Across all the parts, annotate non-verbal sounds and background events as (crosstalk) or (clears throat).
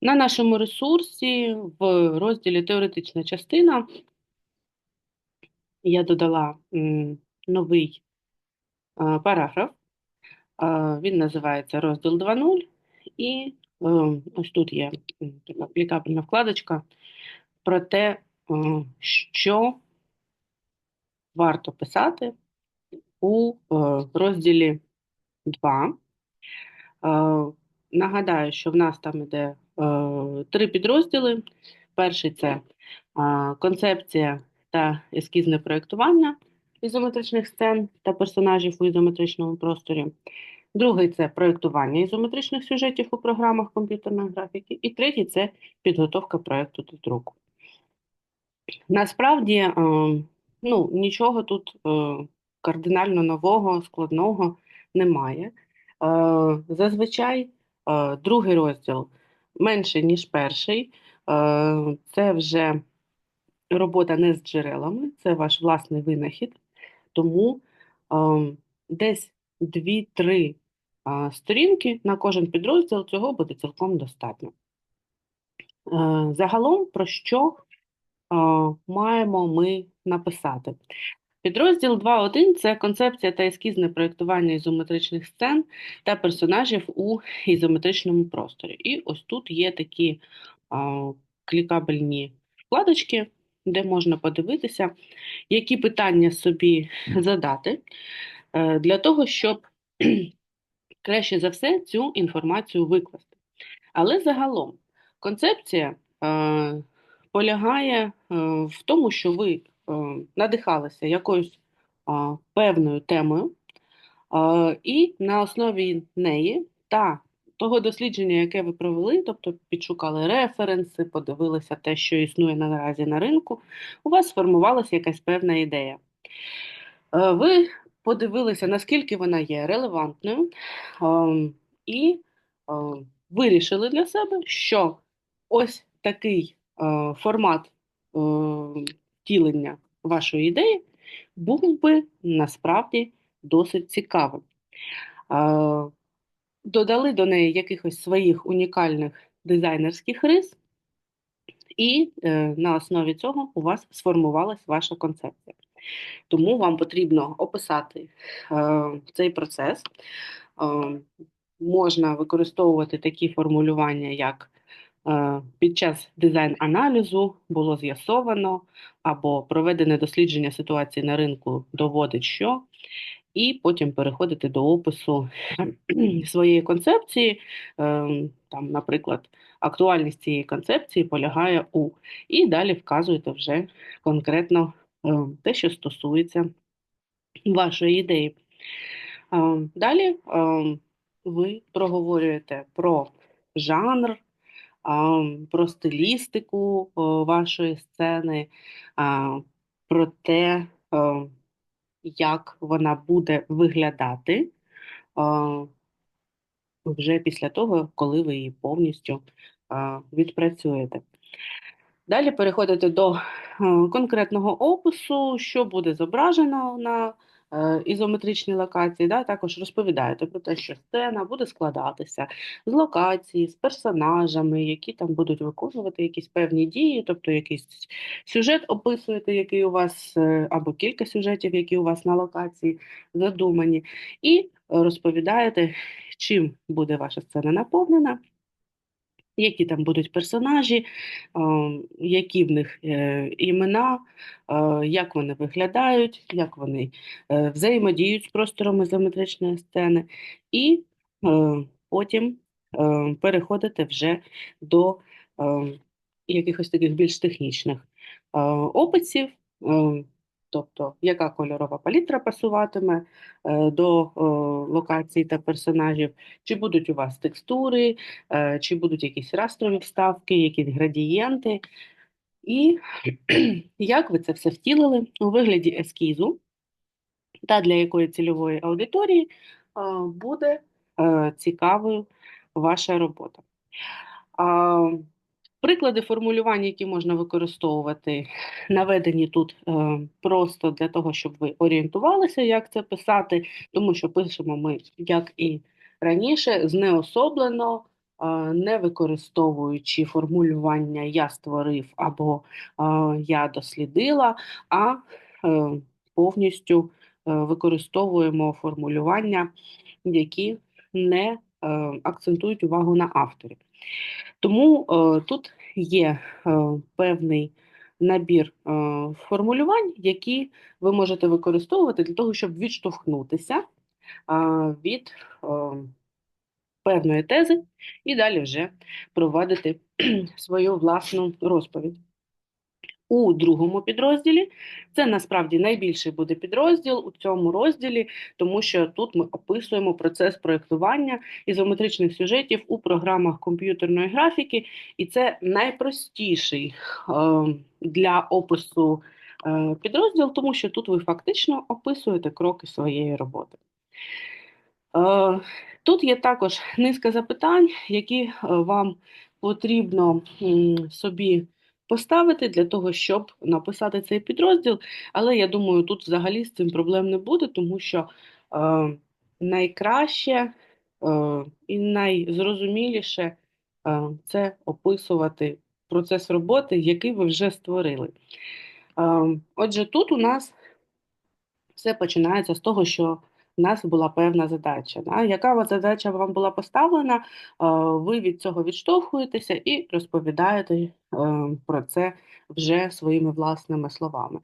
На нашому ресурсі в розділі Теоретична частина я додала новий параграф. Він називається розділ 2.0, і е, ось тут є клікабельна вкладочка про те, е, що варто писати у е, розділі 2. Е, Нагадаю, що в нас там іде е, три підрозділи. Перший це е, концепція та ескізне проєктування ізометричних сцен та персонажів у ізометричному просторі. Другий це проєктування ізометричних сюжетів у програмах комп'ютерної графіки. І третій це підготовка проєкту до друку. Насправді, е, ну, нічого тут е, кардинально нового, складного немає. Е, Зазвичай е, другий розділ менший, ніж перший. Е, Це вже робота не з джерелами, це ваш власний винахід. Тому е, десь 2-3 е, сторінки на кожен підрозділ цього буде цілком достатньо. Е, Загалом про що маємо ми написати? Підрозділ 2.1 це концепція та ескізне проєктування ізометричних сцен та персонажів у ізометричному просторі. І ось тут є такі а, клікабельні вкладочки, де можна подивитися, які питання собі задати е, для того, щоб (clears throat) краще за все цю інформацію викласти. Але загалом концепція е, полягає е, в тому, що ви надихалися якоюсь е, певною темою, е, і на основі неї та того дослідження, яке ви провели, тобто підшукали референси, подивилися те, що існує наразі на ринку, у вас сформувалася якась певна ідея. Е, Ви подивилися, наскільки вона є релевантною, ем, і е, вирішили для себе, що ось такий е, формат е, втілення вашої ідеї був би насправді досить цікавим. Додали до неї якихось своїх унікальних дизайнерських рис, і е, на основі цього у вас сформувалась ваша концепція. Тому вам потрібно описати е, цей процес. Е, можна використовувати такі формулювання, як під час дизайн-аналізу було з'ясовано, або проведене дослідження ситуації на ринку доводить, що, і потім переходити до опису (clears throat) своєї концепції. Е, там, наприклад, актуальність цієї концепції полягає у, і далі вказуєте вже конкретно е, те, що стосується вашої ідеї. Е, Далі е, ви проговорюєте про жанр, е, про стилістику е, вашої сцени, про те, е, як вона буде виглядати вже після того, коли ви її повністю відпрацюєте. Далі переходите до е, конкретного опису, що буде зображено на е, ізометричній локації. Да? Також розповідаєте про те, що сцена буде складатися з локації, з персонажами, які там будуть виконувати якісь певні дії, тобто якийсь сюжет описуєте, який у вас, е, або кілька сюжетів, які у вас на локації задумані, і розповідаєте, чим буде ваша сцена наповнена які там будуть персонажі, е, які в них е, імена, е, як вони виглядають, як вони взаємодіють з простором ізометричної сцени, і потім переходити вже до якихось таких більш технічних описів. Тобто, яка кольорова палітра пасуватиме е, до локацій та персонажів, чи будуть у вас текстури, е, чи будуть якісь растрові вставки, якісь градієнти, і (clears throat) як ви це все втілили у вигляді ескізу, та для якої цільової аудиторії е, буде цікавою ваша робота. Приклади формулювання, які можна використовувати, наведені тут е, просто для того, щоб ви орієнтувалися, як це писати, тому що пишемо ми, як і раніше, знеособлено, не використовуючи формулювання я створив або я дослідила, а е, повністю е, використовуємо формулювання, які не е, акцентують увагу на авторі. Тому тут є певний набір формулювань, які ви можете використовувати для того, щоб відштовхнутися від певної тези і далі вже проводити (clears throat) свою власну розповідь. У другому підрозділі це насправді найбільший буде підрозділ у цьому розділі, тому що тут ми описуємо процес проєктування ізометричних сюжетів у програмах комп'ютерної графіки, і це найпростіший е, для опису е, підрозділ, тому що тут ви фактично описуєте кроки своєї роботи. Е, Тут є також низка запитань, які вам потрібно собі поставити для того, щоб написати цей підрозділ. Але я думаю, тут взагалі з цим проблем не буде, тому що е, найкраще е, і найзрозуміліше е, це описувати процес роботи, який ви вже створили. Е, Отже, тут у нас все починається з того, що у нас була певна задача. Да? Яка задача вам була поставлена, е, ви від цього відштовхуєтеся і розповідаєте е, про це вже своїми власними словами.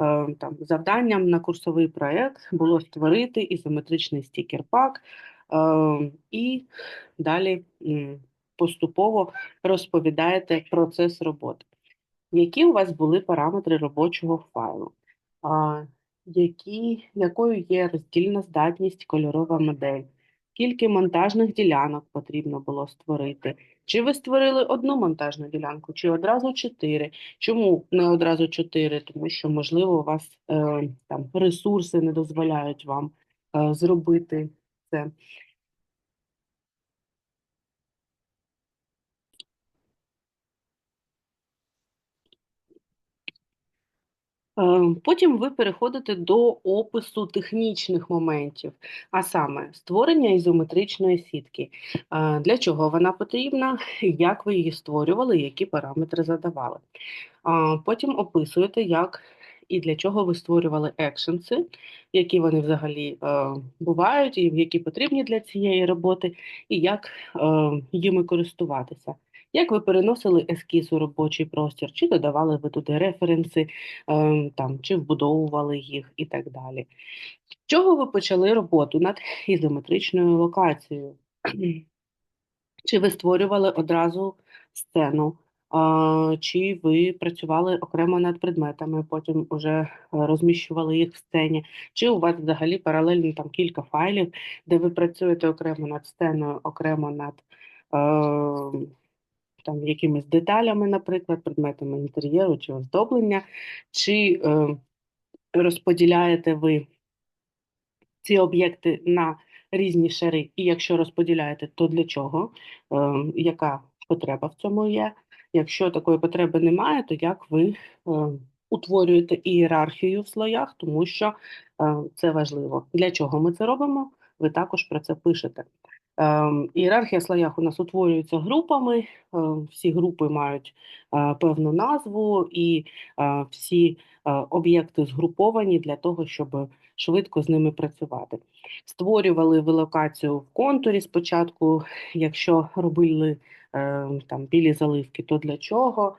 Е, там, Завданням на курсовий проєкт було створити ізометричний стікер-пак і далі поступово розповідаєте процес роботи. Які у вас були параметри робочого файлу? Які, якою є роздільна здатність кольорова модель, скільки монтажних ділянок потрібно було створити. Чи ви створили одну монтажну ділянку, чи одразу чотири? Чому не одразу чотири? Тому що, можливо, у вас е, там ресурси не дозволяють вам е, зробити це. Потім ви переходите до опису технічних моментів, а саме створення ізометричної сітки. Е, для чого вона потрібна, як ви її створювали, які параметри задавали. Потім описуєте, як і для чого ви створювали екшенси, які вони взагалі е, бувають, і які потрібні для цієї роботи, і як їми користуватися. Як ви переносили ескіз у робочий простір, чи додавали ви туди референси, ем, там, чи вбудовували їх і так далі. З чого ви почали роботу над ізометричною локацією? Чи ви створювали одразу сцену, чи ви працювали окремо над предметами, потім вже розміщували їх в сцені, чи у вас взагалі паралельно там кілька файлів, де ви працюєте окремо над сценою, окремо над. Ем, там якимись деталями, наприклад, предметами інтер'єру чи оздоблення, чи е, розподіляєте ви ці об'єкти на різні шари, і якщо розподіляєте, то для чого? Е, яка потреба в цьому є? Якщо такої потреби немає, то як ви е, утворюєте ієрархію в слоях, тому що е, це важливо. Для чого ми це робимо? Ви також про це пишете. Ем, ієрархія слоях у нас утворюється групами, ем, всі групи мають е, певну назву, і е, всі е, об'єкти згруповані для того, щоб швидко з ними працювати. Створювали ви локацію в контурі спочатку, якщо робили там білі заливки, то для чого?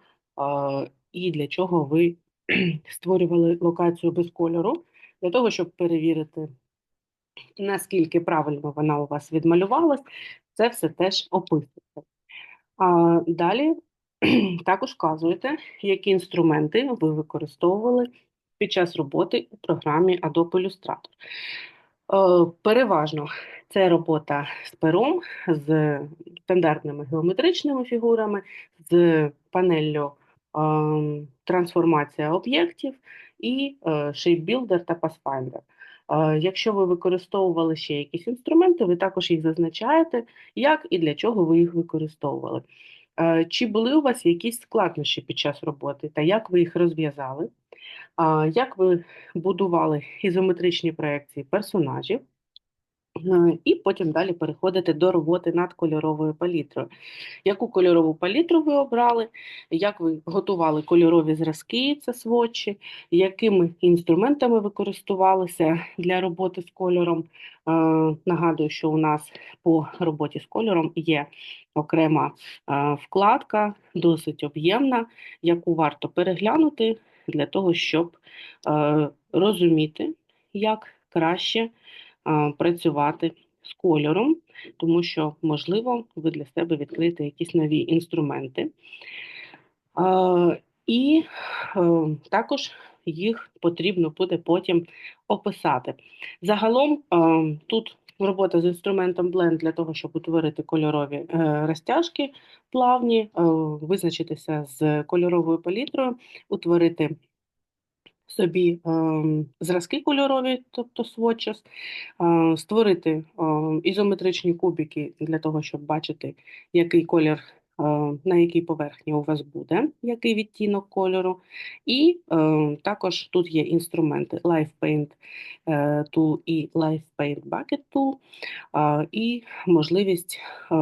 І для чого ви (clears throat) створювали локацію без кольору? Для того, щоб перевірити наскільки правильно вона у вас відмалювалась, це все теж описується. А Далі (clears throat) також вказуєте, які інструменти ви використовували під час роботи у програмі Adobe Illustrator. Е, переважно це робота з пером, з стандартними геометричними фігурами, з панеллю ем, трансформація об'єктів і е, Builder та Pathfinder. Якщо ви використовували ще якісь інструменти, ви також їх зазначаєте, як і для чого ви їх використовували. Чи були у вас якісь складнощі під час роботи, та як ви їх розв'язали? Як ви будували ізометричні проекції персонажів? Е, І потім далі переходити до роботи над кольоровою палітрою. Яку кольорову палітру ви обрали, як ви готували кольорові зразки, це сводчі, якими інструментами ви користувалися для роботи з кольором. Е, Нагадую, що у нас по роботі з кольором є окрема е, вкладка, досить об'ємна, яку варто переглянути для того, щоб розуміти, як краще працювати з кольором, тому що, можливо, ви для себе відкриєте якісь нові інструменти. І е, також їх потрібно буде потім описати. Загалом е, тут робота з інструментом Blend для того, щоб утворити кольорові е, розтяжки плавні, визначитися з кольоровою палітрою, утворити собі е, зразки кольорові, тобто swatches, е, створити е, ізометричні кубики для того, щоб бачити, який колір, на якій поверхні у вас буде, який відтінок кольору. І е, також тут є інструменти Live Paint Tool і Live Paint Bucket Tool, е, і можливість е,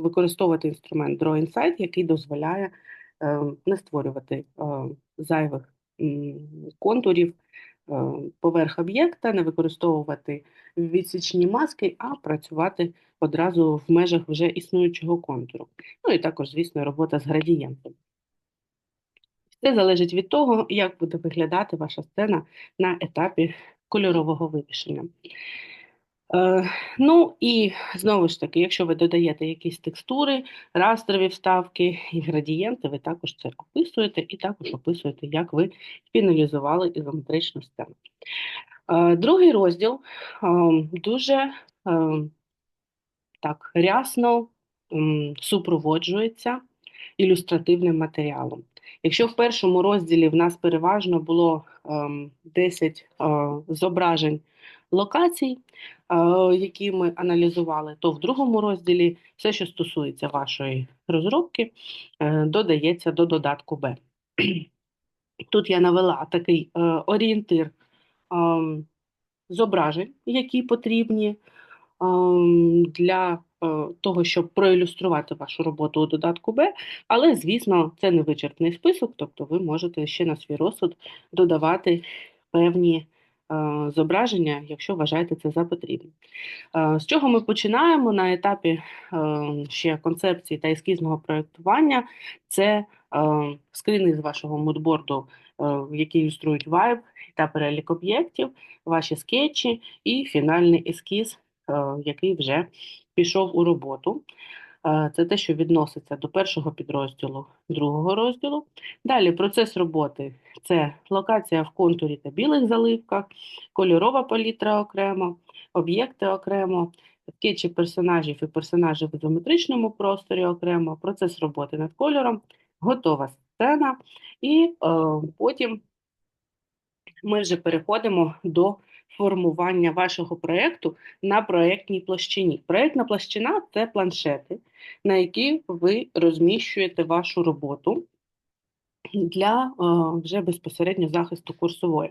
використовувати інструмент Draw Insight, який дозволяє е, не створювати е, зайвих контурів е, поверх об'єкта, не використовувати відсічні маски, а працювати одразу в межах вже існуючого контуру. Ну і також, звісно, робота з градієнтом. Це залежить від того, як буде виглядати ваша сцена на етапі кольорового вивішення. Е, ну і знову ж таки, якщо ви додаєте якісь текстури, растрові вставки і градієнти, ви також це описуєте і також описуєте, як ви фіналізували ізометричну сцену. Е, другий розділ е, дуже так рясно супроводжується ілюстративним матеріалом. Якщо в першому розділі в нас переважно було 10 зображень локацій, які ми аналізували, то в другому розділі все, що стосується вашої розробки, е, додається до додатку Б. (clears throat) Тут я навела такий е, орієнтир зображень, які потрібні для е, того, щоб проілюструвати вашу роботу у додатку Б, але, звісно, це не вичерпний список, тобто ви можете ще на свій розсуд додавати певні зображення, якщо вважаєте це за потрібне. З чого ми починаємо на етапі е, ще концепції та ескізного проєктування? Це е, скріни з вашого мудборду, які ілюструють вайб та перелік об'єктів, ваші скетчі і фінальний ескіз, який вже пішов у роботу. Це те, що відноситься до першого підрозділу другого розділу. Далі процес роботи це локація в контурі та білих заливках, кольорова палітра окремо, об'єкти окремо, скетчі персонажів і персонажі в ізометричному просторі окремо, процес роботи над кольором, готова сцена, і е, потім ми вже переходимо до формування вашого проєкту на проєктній площині. Проєктна площина це планшети, на які ви розміщуєте вашу роботу. Для вже безпосередньо захисту курсової.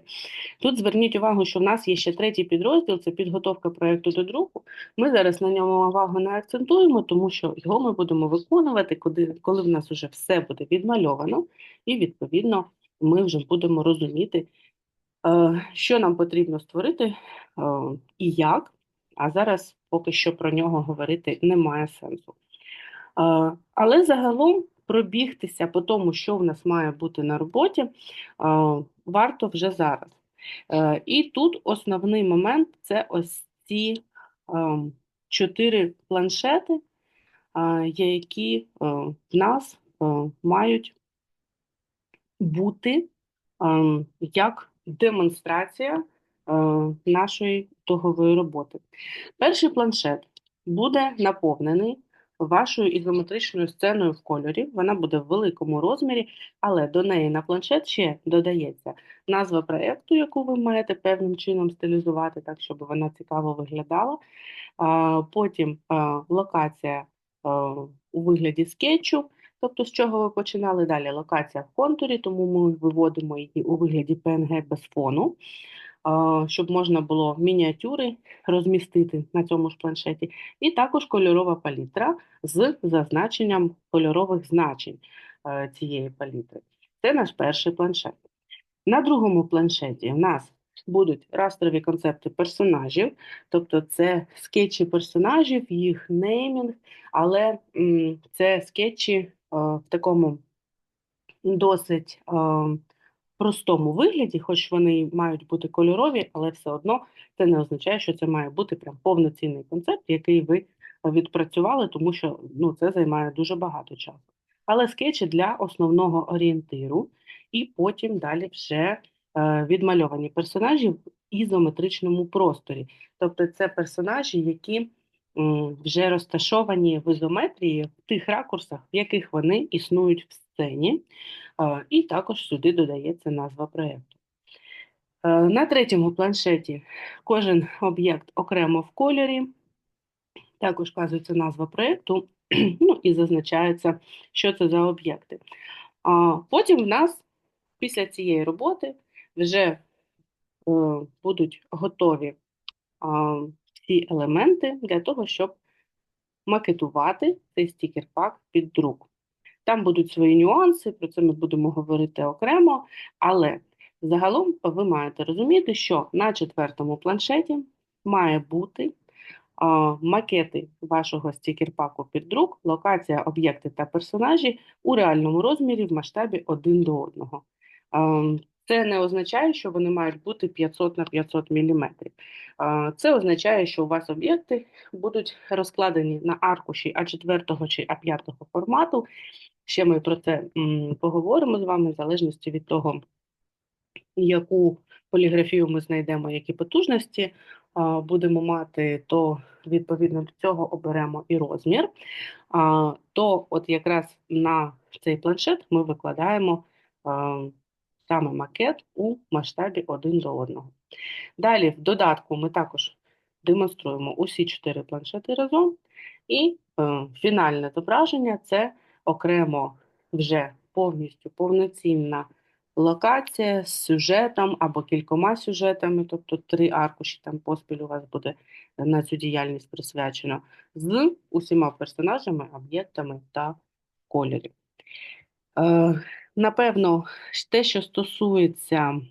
Тут зверніть увагу, що в нас є ще третій підрозділ це підготовка проєкту до друку. Ми зараз на ньому увагу не акцентуємо, тому що його ми будемо виконувати, коли, в нас вже все буде відмальовано, і, відповідно, ми вже будемо розуміти, Е, що нам потрібно створити е, і як, а зараз поки що про нього говорити немає сенсу. Е, але загалом пробігтися по тому, що в нас має бути на роботі, варто вже зараз. І тут основний момент це ось ці чотири планшети, які в нас мають бути як демонстрація е, нашої тогової роботи. Перший планшет буде наповнений вашою ізометричною сценою в кольорі. Вона буде в великому розмірі, але до неї на планшет ще додається назва проєкту, яку ви маєте певним чином стилізувати, так, щоб вона цікаво виглядала. Потім локація у вигляді скетчу. Тобто, з чого ви починали далі? Локація в контурі, тому ми виводимо її у вигляді PNG без фону. щоб можна було мініатюри розмістити на цьому ж планшеті, і також кольорова палітра з зазначенням кольорових значень е, цієї палітри. Це наш перший планшет. На другому планшеті в нас будуть растрові концепти персонажів, тобто це скетчі персонажів, їх неймінг, але це скетчі в такому досить простому вигляді, хоч вони мають бути кольорові, але все одно це не означає, що це має бути прям повноцінний концепт, який ви відпрацювали, тому що ну, це займає дуже багато часу. Але скетчі для основного орієнтиру, і потім далі вже е, відмальовані персонажі в ізометричному просторі. Тобто це персонажі, які вже розташовані в ізометрії в тих ракурсах, в яких вони існують в сцені. Е, І також сюди додається назва проєкту. Е, На третьому планшеті кожен об'єкт окремо в кольорі. Також вказується назва проєкту, (clears throat) ну і зазначається, що це за об'єкти. Потім в нас після цієї роботи вже е, будуть готові всі елементи для того, щоб макетувати цей стікер-пак під друк. Там будуть свої нюанси, про це ми будемо говорити окремо, але загалом ви маєте розуміти, що на четвертому планшеті має бути макети вашого стікер-паку під друк, локація, об'єкти та персонажі у реальному розмірі в масштабі один до одного. Це не означає, що вони мають бути 500 на 500 мм. Це означає, що у вас об'єкти будуть розкладені на аркуші А4 чи А5 формату. Ще ми про це поговоримо з вами в залежності від того, яку поліграфію ми знайдемо, які потужності будемо мати, то відповідно до цього оберемо і розмір. То от якраз на цей планшет ми викладаємо саме макет у масштабі один до одного. Далі в додатку ми також демонструємо усі чотири планшети разом, і е, фінальне зображення це окремо вже повністю повноцінна локація з сюжетом або кількома сюжетами, тобто три аркуші там поспіль у вас буде на цю діяльність присвячено, з усіма персонажами, об'єктами та кольорів. Е, Напевно, те, що стосується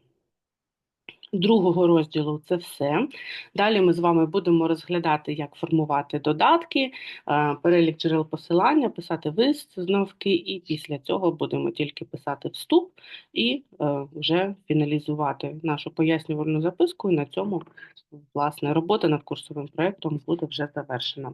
другого розділу, це все. Далі ми з вами будемо розглядати, як формувати додатки, е, перелік джерел посилання, писати висновки, і після цього будемо тільки писати вступ і е, вже фіналізувати нашу пояснювальну записку. І на цьому, власне, робота над курсовим проєктом буде вже завершена.